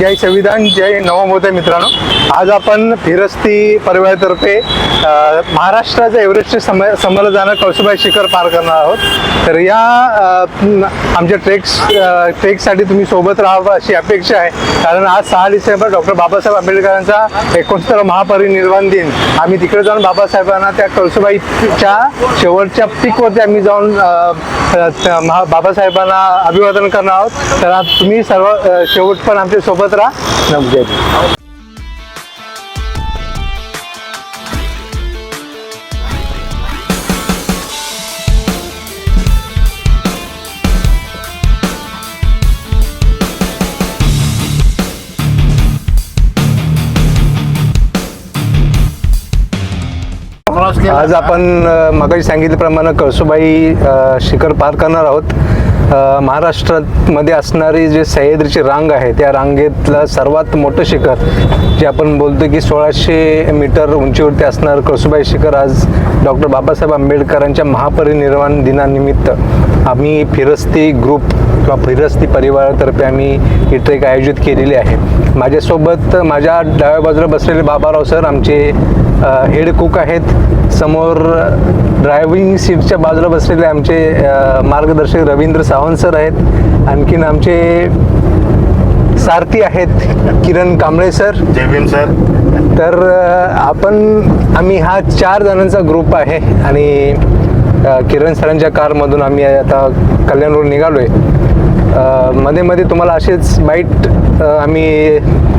जय संविधान जय नवमोदय मित्रांनो. आज आपण फिरस्ती परिवारातर्फे अ, महाराष्ट्राचं एव्हरेस्ट सम समोर जाणं कळसुबाई शिखर पार करणार आहोत. तर या आमच्या ट्रेक्स ट्रेकसाठी तुम्ही सोबत राहावं अशी अपेक्षा आहे. कारण आज सहा डिसेंबर डॉक्टर बाबासाहेब आंबेडकरांचा एकोणसत्तर महापरिनिर्वाण दिन. आम्ही तिकडे जाऊन बाबासाहेबांना त्या कळसुबाईच्या शेवटच्या पीकवरती आम्ही जाऊन महा बाबासाहेबांना अभिवादन करणार आहोत. तर तुम्ही सर्व शेवट पण आमच्यासोबत राहा. नमस्कार. आज आपण मगाशी सांगितल्याप्रमाणे कळसुबाई शिखर पार करणार आहोत. महाराष्ट्रामध्ये असणारी जे सह्याद्रीची रांग आहे त्या रांगेतलं सर्वात मोठं शिखर जे आपण बोलतो की सोळाशे मीटर उंचीवरती असणारं कळसुबाई शिखर आज डॉक्टर बाबासाहेब आंबेडकरांच्या महापरिनिर्वाण दिनानिमित्त आम्ही फिरस्ती ग्रुप किंवा फिरस्ती परिवारातर्फे आम्ही ही ट्रेक आयोजित केलेली आहे. माझ्यासोबत माझ्या डाव्या बाजूला बसलेले बाबाराव सर आमचे हेड कुक आहेत. समोर ड्रायव्हिंग सीटच्या बाजूला बसलेले आमचे मार्गदर्शक रवींद्र सावंत सर आहेत. आणखीन आमचे सारथी आहेत किरण कांबळे सर जय भीम सर तर आपण आम्ही हा चार जणांचा ग्रुप आहे आणि किरण सरांच्या कारमधून आम्ही आता कल्याणवरून निघालो आहे मध्ये मध्ये तुम्हाला असेच बाईट आम्ही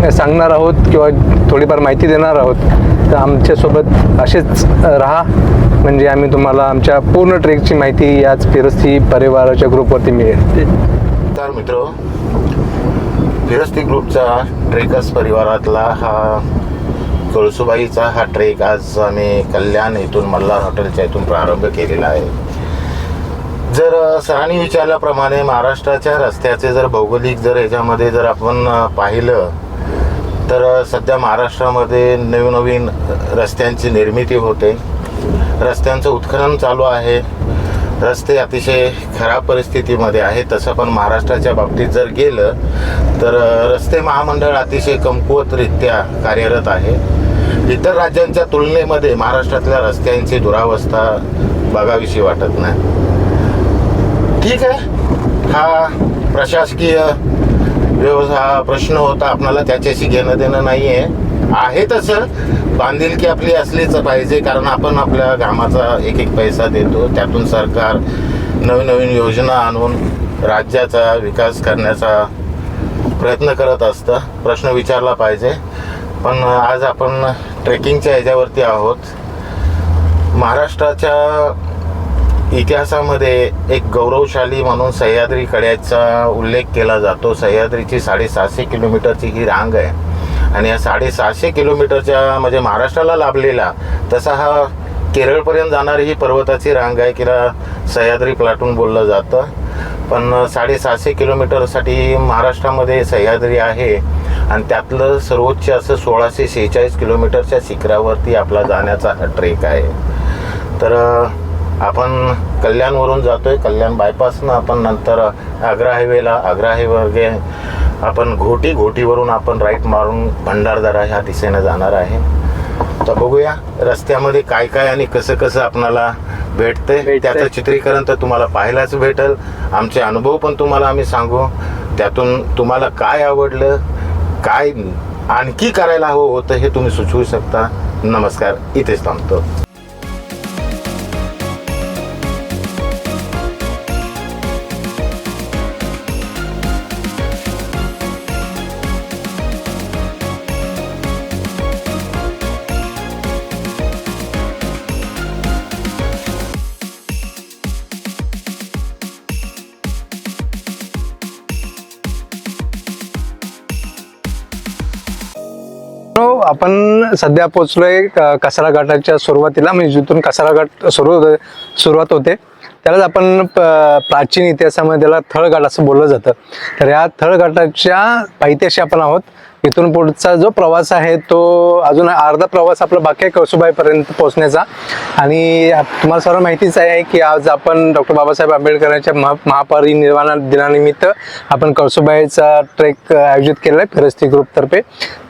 सांगणार आहोत किंवा थोडीफार माहिती देणार आहोत तर आमच्यासोबत असेच राहा. म्हणजे आम्ही तुम्हाला आमच्या पूर्ण ट्रेकची माहिती याच फिरस्ती परिवाराच्या ग्रुपवरती मिळेल. तर मित्र. फिरस्ती ग्रुपचा ट्रेकर्स परिवारातला हा कळसुबाईचा हा ट्रेक आज आम्ही कल्याण इथून मल्हार हॉटेलच्या इथून प्रारंभ केलेला आहे. जर सरांनी विचारल्याप्रमाणे महाराष्ट्राच्या रस्त्याचे जर भौगोलिक जर याच्यामध्ये जर आपण पाहिलं तर सध्या महाराष्ट्रामध्ये नवनवीन रस्त्यांची निर्मिती होते. रस्त्यांचं उत्खनन चालू आहे. रस्ते अतिशय खराब परिस्थितीमध्ये आहे तसं पण महाराष्ट्राच्या बाबतीत जर गेलं तर रस्ते महामंडळ अतिशय कमकुवतरित्या कार्यरत आहे. इतर राज्यांच्या तुलनेमध्ये महाराष्ट्रातल्या रस्त्यांची दुरावस्था बघावीशी वाटत नाही. ठीक आहे. हा प्रशासकीय व्यवसाय हा प्रश्न होता आपणाला त्याच्याशी घेणं देणं नाही आहे आहे तसं. बांधिलकी आपली असलीच पाहिजे कारण आपण आपल्या घामाचा एक एक पैसा देतो. त्यातून सरकार नवीन नवीन योजना आणून राज्याचा विकास करण्याचा प्रयत्न करत असतं. प्रश्न विचारला पाहिजे. पण आज आपण ट्रेकिंगच्या ह्याच्यावरती आहोत. महाराष्ट्राच्या इतिहासामध्ये एक गौरवशाली म्हणून सह्याद्री कड्याचा उल्लेख केला जातो. सह्याद्रीची साडेसहाशे किलोमीटरची ही रांग आहे. आणि या साडेसहाशे किलोमीटरच्या म्हणजे महाराष्ट्राला लाभलेला तसा हा केरळपर्यंत जाणारी ही पर्वताची रांग आहे किंवा सह्याद्री प्लाटून बोललं जातं. पण साडेसहाशे किलोमीटरसाठी महाराष्ट्रामध्ये सह्याद्री आहे आणि त्यातलं सर्वोच्च असं सोळाशे शेहेचाळीस किलोमीटरच्या शिखरावरती आपला जाण्याचा हा ट्रेक आहे. तर आपण कल्याणवरून जातोय कल्याण बायपासनं आपण नंतर आग्रा हायवेला आग्रा हायवे आपण घोटी घोटीवरून आपण राईट मारून भंडारदरा ह्या दिशेने जाणार आहे. तर बघूया रस्त्यामध्ये काय काय आणि कसं कसं आपणाला भेटतंय. त्याचं चित्रीकरण तर तुम्हाला पाहायलाच भेटल. आमचे अनुभव पण तुम्हाला आम्ही सांगू. त्यातून तुम्हाला काय आवडलं काय आणखी करायला हवं होतं हे तुम्ही सुचवू शकता. नमस्कार इथेच थांबतो. आपण सध्या पोचलोय क- कसारा घाटाच्या सुरुवातीला म्हणजे जिथून कसारा घाट सुरू होते सुरुवात होते त्यालाच आपण प- प्राचीन इतिहासामध्ये त्याला थळघाट असं बोललं जातं. तर या थळघाटाच्या पायथ्याशी आपण आहोत. इथून पुढचा जो प्रवास आहे तो अजून अर्धा प्रवास आपला बाकी आहे कळसुबाईपर्यंत पोहोचण्याचा. आणि तुम्हाला सर्व माहितीच आहे की आज आपण डॉक्टर बाबासाहेब आंबेडकरांच्या महा महापरिनिर्वाण दिनानिमित्त आपण कळसुबाईचा ट्रेक आयोजित केला आहे फिरस्ती ग्रुपतर्फे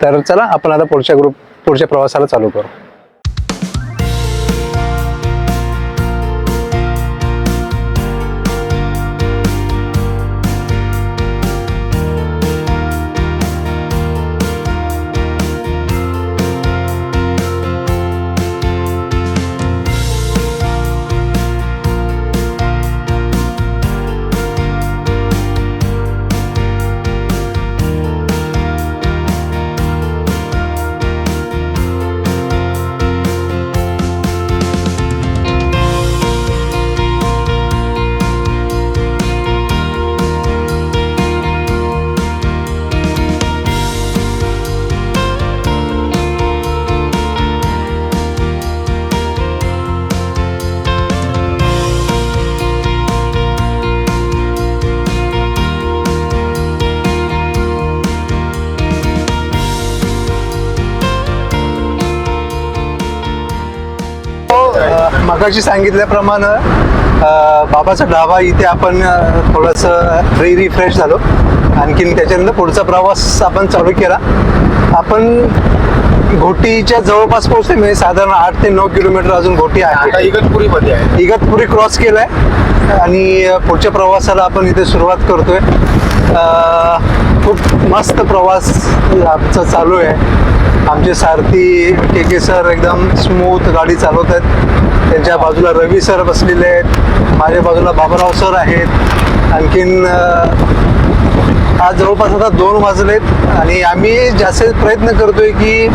तर चला आपण आता पुढच्या ग्रुप पुढच्या प्रवासाला चालू करू. मगाशी सांगितल्याप्रमाणे बाबाचा ढाबा इथे आपण थोडंसं री रिफ्रेश झालो. आणखीन त्याच्यानंतर पुढचा प्रवास आपण चालू केला. आपण घोटीच्या जवळपास पोहोचले म्हणजे साधारण आठ ते नऊ किलोमीटर अजून घोटी आता आहे इगतपुरीमध्ये आहे. इगतपुरी क्रॉस केलाय. आणि पुढच्या प्रवासाला आपण इथे सुरुवात करतोय. खूप मस्त प्रवास आमचा चालू आहे. आमचे सारथी के के सर एकदम स्मूथ गाडी चालवत आहेत त्यांच्या बाजूला रवी सर बसलेले आहेत माझ्या बाजूला बाबाराव सर आहेत आणखीन आज जवळपास आता दोन वाजलेत आणि आम्ही जास्त प्रयत्न करतोय की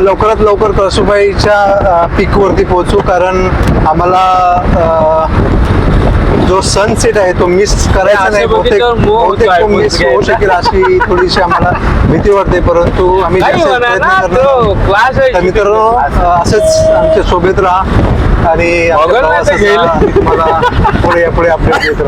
लवकरात लवकर कळसुबाईच्या पीकवरती पोहोचू कारण आम्हाला जो सनसेट आहे तो मिस करायचा नाही बहुतेक बहुतेक होतो तो मिस होऊ. शकेल अशी थोडीशी आम्हाला भीती वाटते परंतु आम्ही काही जास्त म्हणा प्रयत्न ना, करणार तो आहोत. class आहे. तर मित्रांनो अ, असंच आमच्यासोबत राहा आणि आमच्या बघायला नाही तर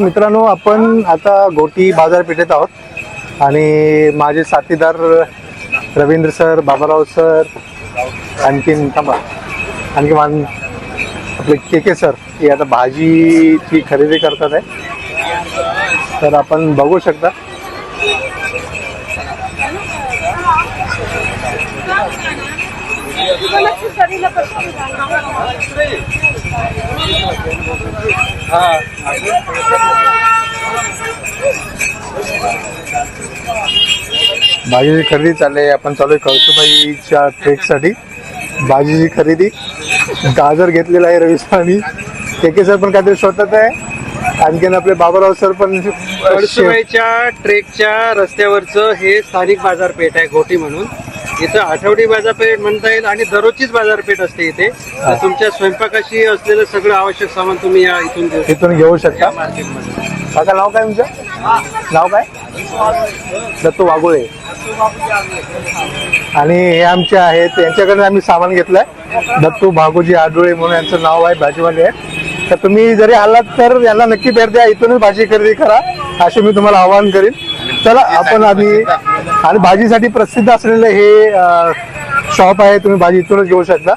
मित्रांनो आपण आता गोटी बाजारपेठेत आहोत. आणि माझे साथीदार रवींद्र सर बाबाराव सर आणखीन थांबा. आणखी मान आपले के के सर हे आता भाजीची खरेदी करतात आहे. तर आपण बघू शकता. भाजीची खरेदी चालली आहे. आपण चालू आहे कळसुबाईच्या ट्रेकसाठी भाजीची खरेदी. गाजर घेतलेला आहे रवी सरांनी के के सर पण काहीतरी शोधत आहे. आणखीन आपले बाबाराव सर पण कळसुबाईच्या ट्रेकच्या रस्त्यावरचं हे स्थानिक बाजारपेठ आहे घोटी म्हणून. इथं आठवडी बाजारपेठ म्हणता येईल आणि दररोजचीच बाजारपेठ असते इथे. तर तुमच्या स्वयंपाकाशी असलेलं सगळं आवश्यक सामान तुम्ही या इथून घेऊ शकता. इथून घेऊ शकता. मार्केटमध्ये. काका नाव काय तुमचं? नाव काय? दत्तू वागुळे आणि हे आमचे आहेत यांच्याकडे आम्ही सामान घेतलंय. दत्तू भागोजी आडोळे म्हणून यांचं नाव आहे भाजीवाले आहे तर तुम्ही जरी आलात तर यांना नक्की भेट द्या. इथूनच भाजी खरेदी करा असे मी तुम्हाला आवाहन करीन. चला आपण आधी आणि भाजीसाठी प्रसिद्ध असलेलं हे शॉप आहे तुम्ही भाजी इथूनच घेऊ शकता.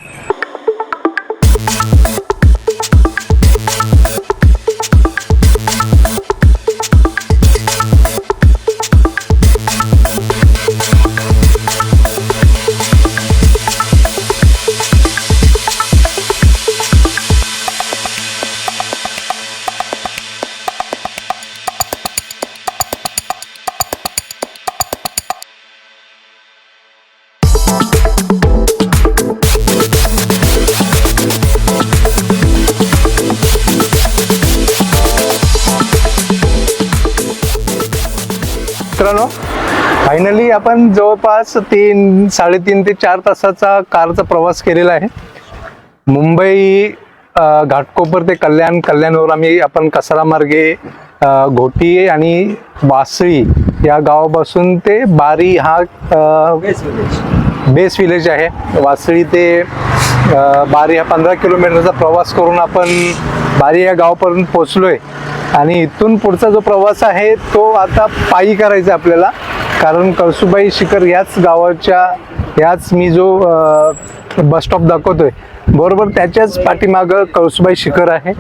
मित्रांनो फायनली आपण जवळपास तीन साडेतीन ते चार तासाचा कारचा प्रवास केलेला आहे. मुंबई घाटकोपर ते कल्याण कल्याणवर आम्ही आपण कसारा मार्गे घोटी आणि वासळी या गावापासून ते बारी हा बेस विलेज आहे. वासळी ते बारी हा पंधरा किलोमीटरचा प्रवास करून आपण बारी या गावापर्यंत पोचलोय आणि इथून पुढचा जो प्रवास आहे तो आता पायी करायचा आपल्याला. कारण कळसुबाई शिखर याच गावाच्या याच मी जो बस स्टॉप दाखवतोय बरोबर त्याच्याच पाठीमागं कळसुबाई शिखर आहे.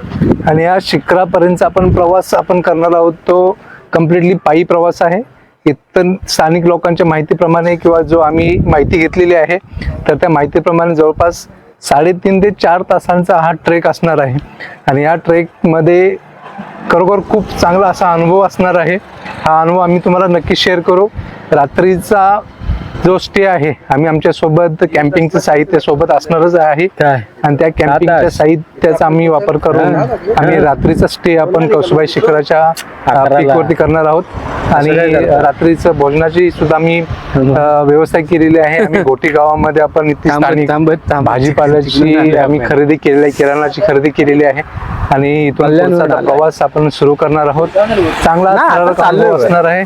आणि या शिखरापर्यंतचा आपण प्रवास आपण करणार आहोत तो कम्प्लिटली पायी प्रवास आहे. इथं स्थानिक लोकांच्या माहितीप्रमाणे किंवा जो आम्ही माहिती घेतलेली आहे तर त्या माहितीप्रमाणे जवळपास साडेतीन ते चार तासांचा हा ट्रेक असणार आहे. आणि या ट्रेकमध्ये खरोखर खूप चांगला असा अनुभव असणार आहे. हा अनुभव आम्ही तुम्हाला नक्की शेअर करू. रात्रीचा जो स्टे आहे आम्ही आमच्यासोबत कॅम्पिंगचं साहित्य सोबत असणारच आहे. आणि त्या कॅम्पिंगच्या साहित्याचा आम्ही वापर करून आम्ही रात्रीचा स्टे आपण कौसुबाई शिखराच्या पीक वरती करणार आहोत. आणि रात्रीचं भोजनाची सुद्धा आम्ही व्यवस्था केलेली आहे. आम्ही गोटी गावामध्ये आपण भाजीपाल्याची आम्ही खरेदी केलेली आहे किराणाची खरेदी केलेली आहे. आणि इथून प्रवास आपण सुरू करणार आहोत. चांगला असणार आहे.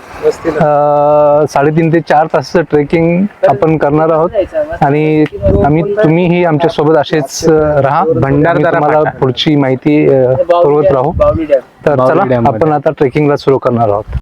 साडेतीन ते चार तासाचं ट्रेकिंग आपण करणार आहोत. आणि आम्ही तुम्हीही आमच्यासोबत असेच राहा. भंडारदारा तुम्हाला पुढची माहिती पुरवत राहू. तर चला आपण आता ट्रेकिंगला सुरू करणार आहोत.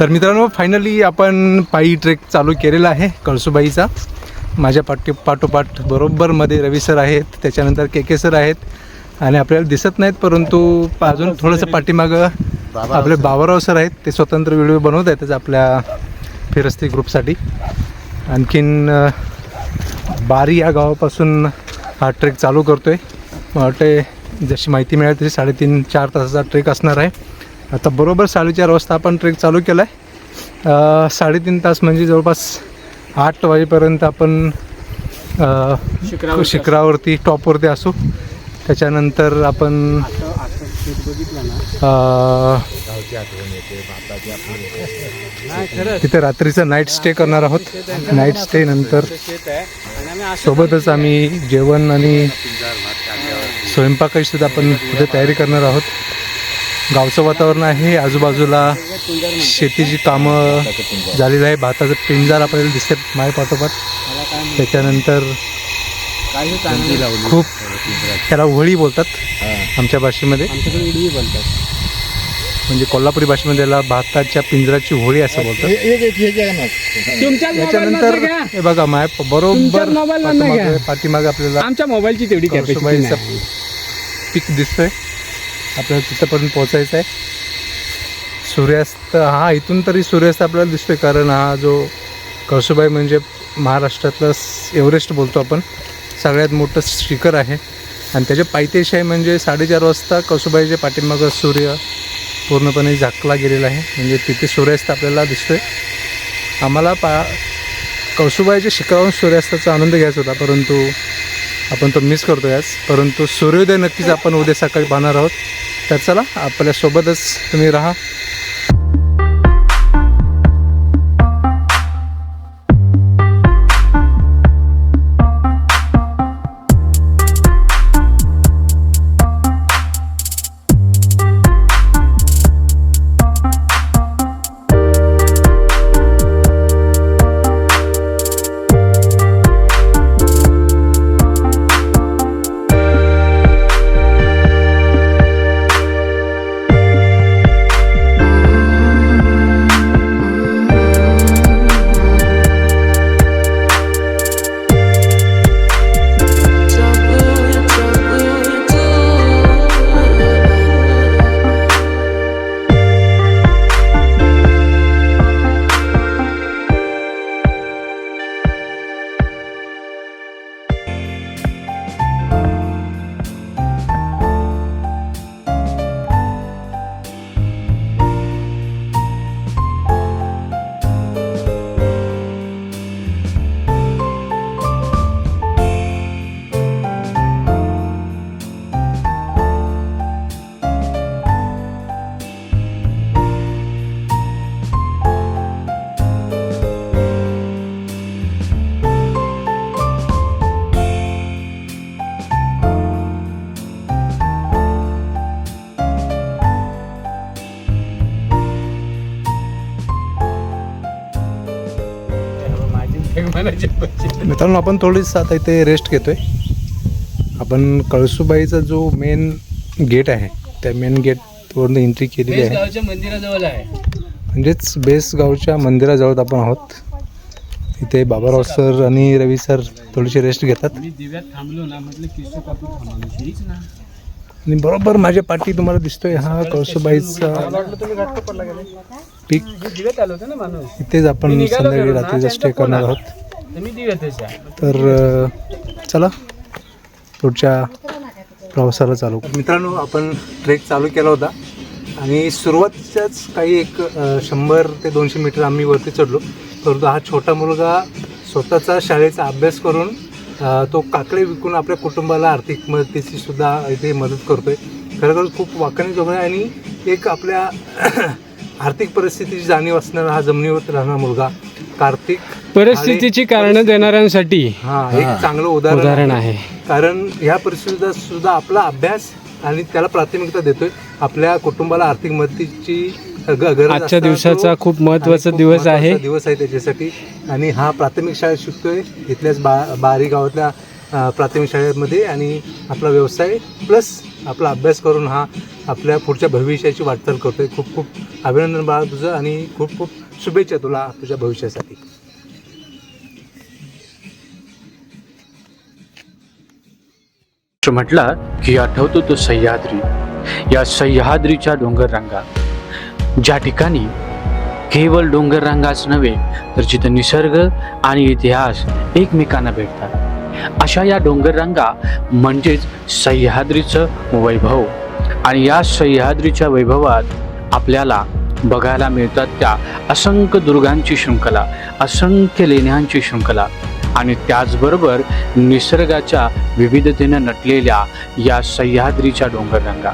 तर मित्रांनो फायनली आपण पायी ट्रेक चालू केलेला आहे कळसुबाईचा. माझ्या पाठी पाठोपाठ बरोबर मध्ये रवी सर आहेत त्याच्यानंतर के के सर आहेत. आणि आपल्याला दिसत नाहीत परंतु अजून थोडंसं पाठीमागं आपले बाबाराव सर आहेत ते स्वतंत्र व्हिडिओ बनवत आहेत आपल्या फिरस्ती ग्रुपसाठी आणखीन बारी या गावापासून हा ट्रेक चालू करतोय. मला वाटते जशी माहिती मिळाली तशी साडेतीन चार तासाचा ट्रेक असणार आहे. आता बरोबर साडेचार वाजता आपण ट्रेक चालू केला आहे साडेतीन तास म्हणजे जवळपास आठ वाजेपर्यंत आपण शिखरावरती टॉपवरती असू. त्याच्यानंतर आपण तिथे रात्रीचं नाईट स्टे करणार आहोत. नाईट स्टे नंतर सोबतच आम्ही जेवण आणि स्वयंपाकाची सुद्धा आपण तिथे तयारी करणार आहोत. गावचं वातावरण आहे. आजूबाजूला शेतीची कामं झालेली आहे. भाताचं पिंजार आपल्याला दिसते माय पाठोपाठ. त्याच्यानंतर खूप त्याला वळी बोलतात आमच्या भाषेमध्ये. म्हणजे कोल्हापुरी भाषेमध्ये याला भाताच्या पिंजराची होळी असं बोलतात. त्याच्यानंतर हे बघा माय बरोबर पाठीमागे आपल्याला आमच्या मोबाईलची तेवढी पीक दिसतोय. आपल्याला तिथंपर्यंत पोहोचायचं आहे. सूर्यास्त हा इथून तरी सूर्यास्त आपल्याला दिसतोय कारण हा जो कळसुबाई म्हणजे महाराष्ट्रातलं एव्हरेस्ट बोलतो आपण सगळ्यात मोठं शिखर आहे. आणि त्याच्या पायतेशी आहे म्हणजे साडेचार वाजता कळसुबाईच्या पाठीमागं सूर्य पूर्णपणे झाकला गेलेला आहे. म्हणजे तिथे सूर्यास्त आपल्याला दिसतोय. आम्हाला पा कळसुबाईच्या शिखरावरून सूर्यास्ताचा आनंद घ्यायचा होता परंतु आपण तो मिस करतो याच परंतु सूर्योदय नक्कीच आपण उद्या सकाळी पाहणार आहोत. तर चला आपल्यासोबतच तुम्ही राहा. मित्रांनो आपण थोडीच आता इथे रेस्ट घेतोय. आपण कळसुबाईचा जो मेन गेट आहे त्या मेन गेटवरून एंट्री केलेली आहे. मंदिराजवळ आहे. म्हणजेच बेस गावच्या मंदिराजवळ आपण आहोत. इथे बाबाराव सर आणि रवी सर थोडीशी रेस्ट घेतात. आणि बरोबर माझ्या पाठी तुम्हाला दिसतोय हा कळसुबाईचा पीक. दिव्यात आलो होतो ना माणूस. इथेच आपण संध्याकाळी रात्रीचा स्टे करणार आहोत. तर चला. पुढच्या प्रवासाला चालू मित्रांनो आपण ट्रेक चालू केला होता. आणि सुरुवातीच्याच काही एक शंभर ते दोनशे मीटर आम्ही वरती चढलो. परंतु हा छोटा मुलगा स्वतःचा शाळेचा अभ्यास करून तो काकडे विकून आपल्या कुटुंबाला आर्थिक मदतीची सुद्धा इथे मदत करतोय. खरोखर खूप वाकणे जोग आहे आणि एक आपल्या आर्थिक परिस्थितीची जाणीव असणारा हा जमिनीवर राहणारा मुलगा कार्तिक परिस्थितीची कारण देणाऱ्यांसाठी हा एक चांगलं उदाहरण उदाहरण आहे. कारण ह्या परिस्थितीत सुद्धा आपला अभ्यास आणि त्याला प्राथमिकता देतोय. आपल्या कुटुंबाला आर्थिक मदतीची गरज आजच्या असताना दिवसाचा तो- खूप महत्त्वाचा आणि खूप दिवस महत्त्वाचा आहे. दिवस आहे त्याच्यासाठी. आणि हा प्राथमिक शाळेत शिकतोय. इथल्याच बा बारी गावातल्या अ, प्राथमिक शाळेमध्ये आणि आपला व्यवसाय प्लस आपला अभ्यास करून हा आपल्या पुढच्या भविष्याची वाटचाल करतोय. खूप खूप अभिनंदन बाळा तुझं आणि खूप खूप शुभेच्छा तुला तुझ्या भविष्यासाठी. म्हटला की आठवतो तो सह्याद्री. या सह्याद्रीच्या डोंगर रांगा ज्या ठिकाणी केवळ डोंगर रांगाच नव्हे तर जिथे निसर्ग आणि इतिहास एकमेकांना भेटतात. अशा या डोंगर रांगा म्हणजेच सह्याद्रीचं वैभव. आणि या सह्याद्रीच्या वैभवात आपल्याला बघायला मिळतात त्या असंख्य दुर्गांची शृंखला असंख्य लेण्यांची शृंखला आणि त्याचबरोबर निसर्गाच्या विविधतेनं नटलेल्या या सह्याद्रीच्या डोंगररांगा.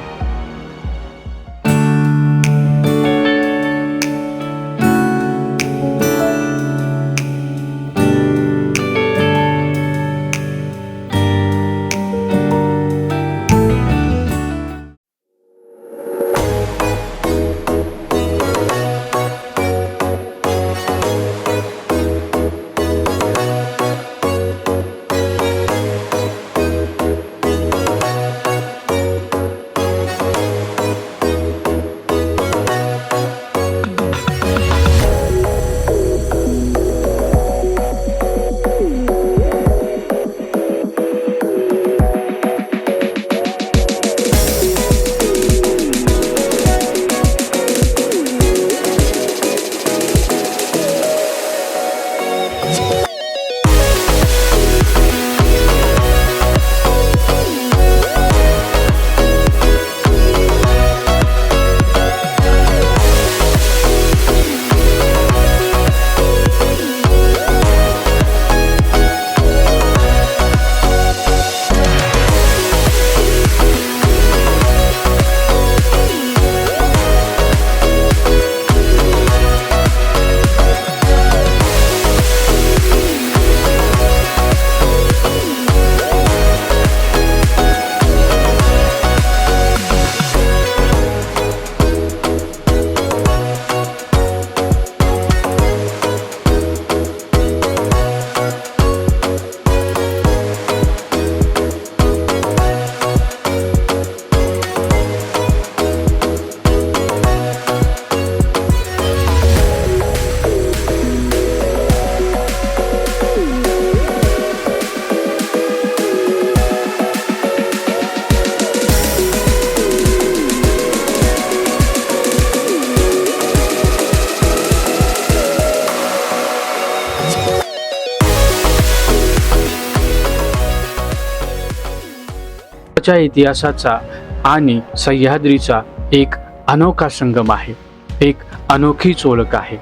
च्या इतिहासाचा आणि सह्याद्रीचा एक अनोखा संगम आहे. एक अनोखी ओळख आहे.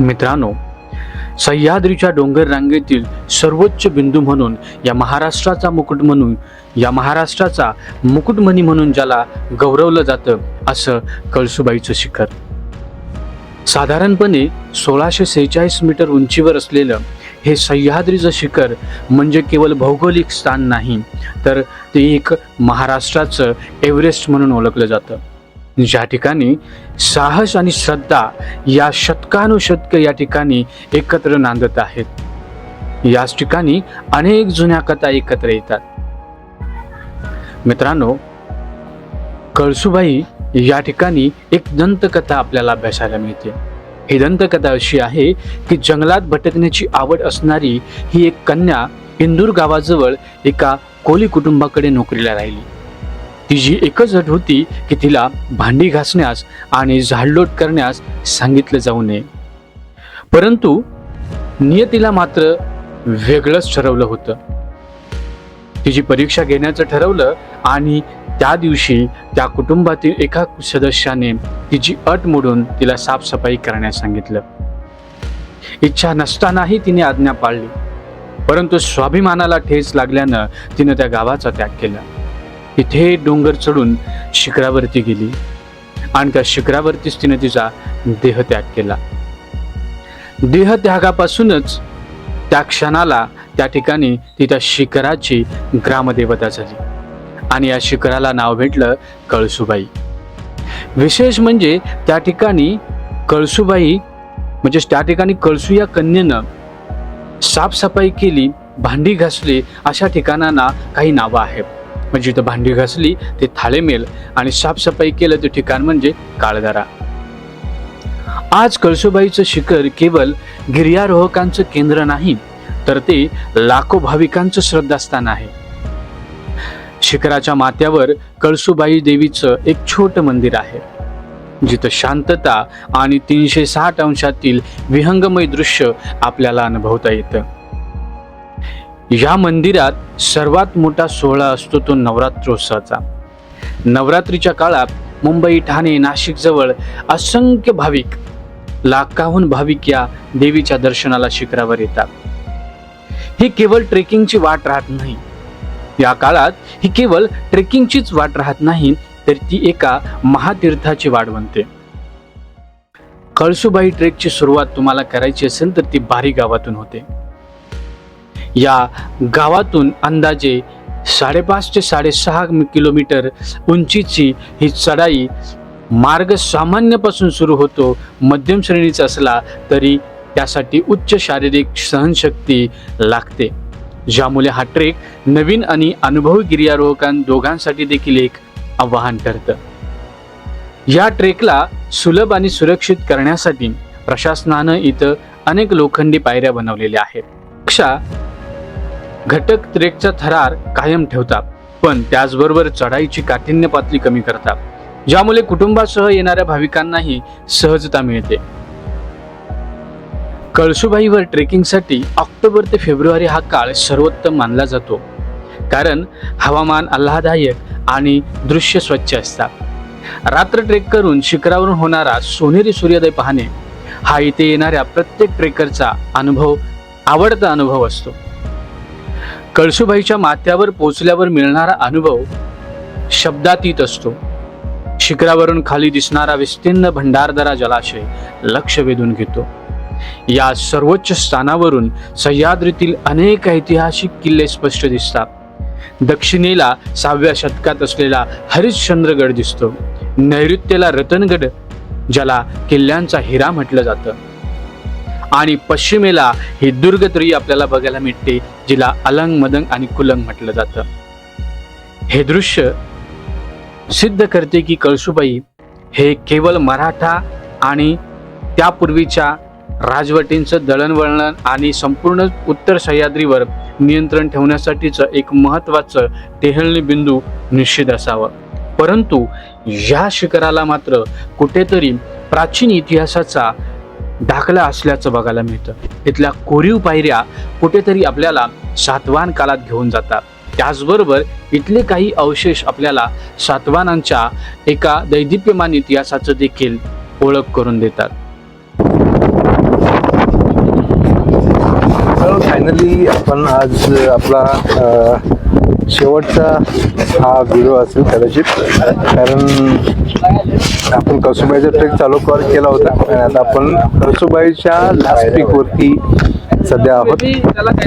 मित्रांनो सह्याद्रीच्या डोंगर रांगेतील सर्वोच्च बिंदू म्हणून या महाराष्ट्राचा मुकुट म्हणून या महाराष्ट्राचा मुकुटमणी म्हणून ज्याला गौरवलं जातं असं कळसुबाईचं शिखर. साधारणपणे सोळाशे सेहेचाळीस मीटर उंचीवर असलेलं हे सह्याद्रीचं शिखर म्हणजे केवळ भौगोलिक स्थान नाही तर ते एक महाराष्ट्राचं एव्हरेस्ट म्हणून ओळखलं जातं. ज्या ठिकाणी साहस आणि श्रद्धा या शतकानुशतक या ठिकाणी एकत्र नांदत आहेत. याच ठिकाणी अनेक जुन्या कथा एकत्र येतात. मित्रांनो कळसुबाई या ठिकाणी एक दंतकथा आपल्याला अभ्यासायला मिळते. ही दंतकथा अशी आहे की जंगलात भटकण्याची आवड असणारी ही एक कन्या इंदूर गावाजवळ एका कोली कुटुंबाकडे नोकरीला राहिली. तिची एकच अट होती की तिला भांडी घासण्यास आणि झाडलोट करण्यास सांगितलं जाऊ नये. परंतु नियतीला मात्र वेगळंच ठरवलं होतं. तिची परीक्षा घेण्याचं ठरवलं आणि त्या दिवशी त्या कुटुंबातील एका सदस्याने तिची अट मोडून तिला साफसफाई करण्यास सांगितलं. इच्छा नसतानाही तिने आज्ञा पाळली. परंतु स्वाभिमानाला ठेच लागल्यानं तिनं त्या गावाचा त्याग केला. इथे डोंगर चढून शिखरावरती गेली. आणि त्या शिखरावरतीच तिने तिचा देहत्याग केला. देहत्यागापासूनच त्या क्षणाला त्या ठिकाणी ती त्या शिखराची ग्रामदेवता झाली. आणि या शिखराला नाव भेटलं कळसुबाई. विशेष म्हणजे त्या ठिकाणी कळसुबाई म्हणजे त्या ठिकाणी कळसू या कन्येनं साफसफाई केली भांडी घासली अशा ठिकाणांना काही नावं आहेत. म्हणजे जिथं भांडी घासली ते थाळेमेल आणि साफसफाई केलं ते ठिकाण म्हणजे काळदारा. आज कळसुबाईचं शिखर केवळ गिर्यारोहकांचं केंद्र नाही तर ते लाखो भाविकांचं श्रद्धास्थान आहे. शिखराच्या माथ्यावर कळसुबाई देवीचं एक छोटं मंदिर आहे. जिथं शांतता आणि तीनशे साठ अंशातील विहंगमय दृश्य आपल्याला अनुभवता येतं. या मंदिरात सर्वात मोठा सोहळा असतो तो नवरात्रोत्सवाचा. नवरात्रीच्या काळात मुंबई ठाणे नाशिकजवळ असंख्य भाविक लाखाहून भाविक या देवीच्या दर्शनाला शिखरावर येतात. ही केवळ ट्रेकिंगची वाट राहत नाही या काळात ही केवळ ट्रेकिंगचीच वाट राहत नाही तर ती एका महातीर्थाची वाट बनते. कळसुबाई ट्रेकची सुरुवात तुम्हाला करायची असेल तर ती बारी गावातून होते. या गावातून अंदाजे साडेपाच ते साडेसहा किलोमीटर उंचीची ही चढाई मार्ग सामान्यपासून सुरू होतो मध्यम श्रेणीचा असला तरी त्यासाठी उच्च शारीरिक सहनशक्ती लागते. ज्यामुळे हा ट्रेक नवीन आणि अनुभवी गिर्यारोहकां दोघांसाठी देखील एक आव्हान ठरतं. या ट्रेकला सुलभ आणि सुरक्षित करण्यासाठी प्रशासनानं इथं अनेक लोखंडी पायऱ्या बनवलेल्या आहेत. पक्षा घटक ट्रेकचा थरार कायम ठेवतात पण त्याचबरोबर चढाईची काठिण्य पातळी कमी करतात ज्यामुळे कुटुंबासह येणाऱ्या भाविकांनाही सहजता मिळते. कळसुबाईवर ट्रेकिंगसाठी ऑक्टोबर ते फेब्रुवारी हा काळ सर्वोत्तम मानला जातो. कारण हवामान आल्हादायक आणि दृश्य स्वच्छ असतात. रात्र ट्रेक करून शिखरावरून होणारा सोनेरी सूर्योदय पाहणे हा इथे येणाऱ्या प्रत्येक ट्रेकरचा अनुभव आवडता अनुभव असतो. कळसुबाईच्या माथ्यावर पोचल्यावर मिळणारा अनुभव शब्दातीत असतो. शिखरावरून खाली दिसणारा विस्तीर्ण भंडारदरा जलाशय लक्ष वेधून घेतो. या सर्वोच्च स्थानावरून सह्याद्रीतील अनेक ऐतिहासिक किल्ले स्पष्ट दिसतात. दक्षिणेला सहाव्या शतकात असलेला हरिश्चंद्रगड दिसतो. नैऋत्येला रतनगड ज्याला किल्ल्यांचा हिरा म्हटलं जातं. आणि पश्चिमेला ही दुर्गत्री आपल्याला बघायला मिळते जिला अलंग मदंग आणि कुलंग म्हटलं जातं. हे दृश्य सिद्ध करते की कळसुबाई हे केवळ मराठा आणि त्यापूर्वीच्या राजवटींचं दळणवळण आणि संपूर्ण उत्तर सह्याद्रीवर नियंत्रण ठेवण्यासाठीचं एक महत्त्वाचं टेहळणी बिंदू निश्चित असावं. परंतु या शिखराला मात्र कुठेतरी प्राचीन इतिहासाचा दाखला असल्याचं बघायला मिळतं. इथल्या कोरीव पायऱ्या कुठेतरी आपल्याला सातवान काळात घेऊन जातात. त्याचबरोबर इथले काही अवशेष आपल्याला सातवानांच्या एका दैदिप्यमान इतिहासाचं देखील ओळख करून देतात. फायनली आपण आज आपला शेवटचा हा व्हिडिओ असेल कदाचित. कारण आपण कसुबाईचा ट्रेक चालू कर केला होता. आणि आता आपण कसुबाईच्या लास्ट पीकवरती सध्या आहोत.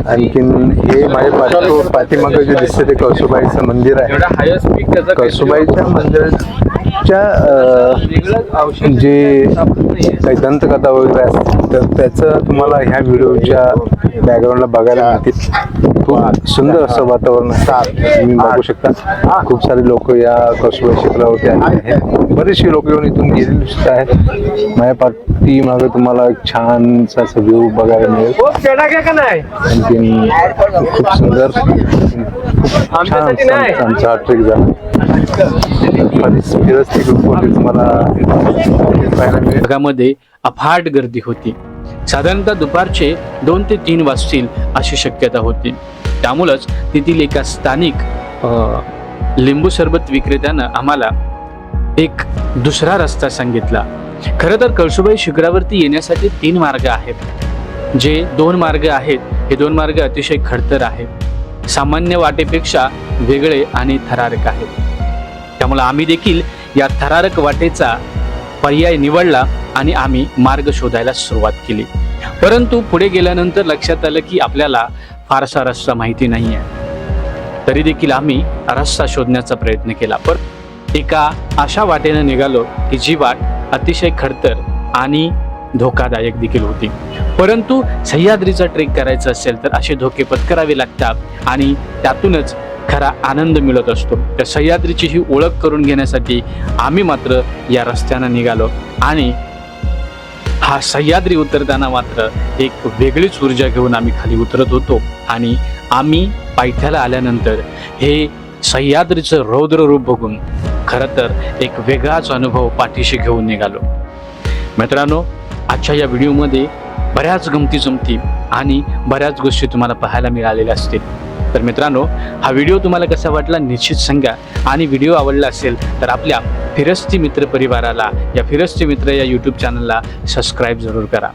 आणखीन हे माझ्या पाठी पाठीमागं जे दिसते ते कळसुबाईचं मंदिर आहे. कळसुबाईच्या मंदिरात ग्रुपच्या जे काही दंतकथा वगैरे असतील तर त्याचं तुम्हाला ह्या व्हिडिओच्या बॅकग्राऊंडला बघायला मिळतील. खूप सुंदर असं वातावरण आहे तुम्ही बघू शकता. खूप सारे लोक या कौशल्य शिखरावरती आलेले आहेत बरेचसे लोक येऊन इथून गेलेले सुद्धा आहेत. माझ्या पाठी मागे तुम्हाला एक छानसा असं व्ह्यू बघायला मिळेल. आणखीन खूप सुंदर खूप छान आमचा हा ट्रेक झाला. तुम्हाला अफाट गर्दी होती. साधारणतः दुपारचे दोन ते तीन वाजतील अशी शक्यता होती. त्यामुळंच तेथील एका स्थानिक लिंबू सरबत विक्रेत्यानं आम्हाला एक दुसरा रस्ता सांगितला. खरं तर कळसुबाई शिखरावरती येण्यासाठी तीन मार्ग आहेत. जे दोन मार्ग आहेत हे दोन मार्ग अतिशय खडतर आहेत. सामान्य वाटेपेक्षा वेगळे आणि थरारक आहेत. त्यामुळे आम्ही देखील या थरारक वाटेचा पर्याय निवडला आणि आम्ही मार्ग शोधायला सुरुवात केली. परंतु पुढे गेल्यानंतर लक्षात आलं की आपल्याला फारसा रस्ता माहिती नाही आहे तरी देखील आम्ही रस्ता शोधण्याचा प्रयत्न केला. पण एका अशा वाटेनं निघालो की जी वाट अतिशय खडतर आणि धोकादायक देखील होती. परंतु सह्याद्रीचा ट्रेक करायचा असेल तर असे धोके पत्करावे लागतात आणि त्यातूनच खरा आनंद मिळत असतो. त्या सह्याद्रीची ही ओळख करून घेण्यासाठी आम्ही मात्र या रस्त्यानं निघालो. आणि हा सह्याद्री उतरताना मात्र एक वेगळीच ऊर्जा घेऊन आम्ही खाली उतरत होतो. आणि आम्ही पायथ्याला आल्यानंतर हे सह्याद्रीचं रौद्र रूप बघून खरं तर एक वेगळाच अनुभव पाठीशी घेऊन निघालो. मित्रांनो आजच्या या व्हिडिओमध्ये बऱ्याच गमती जमती आणि बऱ्याच गोष्टी तुम्हाला पाहायला मिळालेल्या असतील. तर मित्रांनो हा व्हिडिओ तुम्हाला कसा वाटला निश्चित सांगा. आणि व्हिडिओ आवडला असेल तर आपल्या फिरस्ती मित्र परिवाराला या फिरस्ती मित्र या यूट्यूब चॅनलला सबस्क्राईब जरूर करा.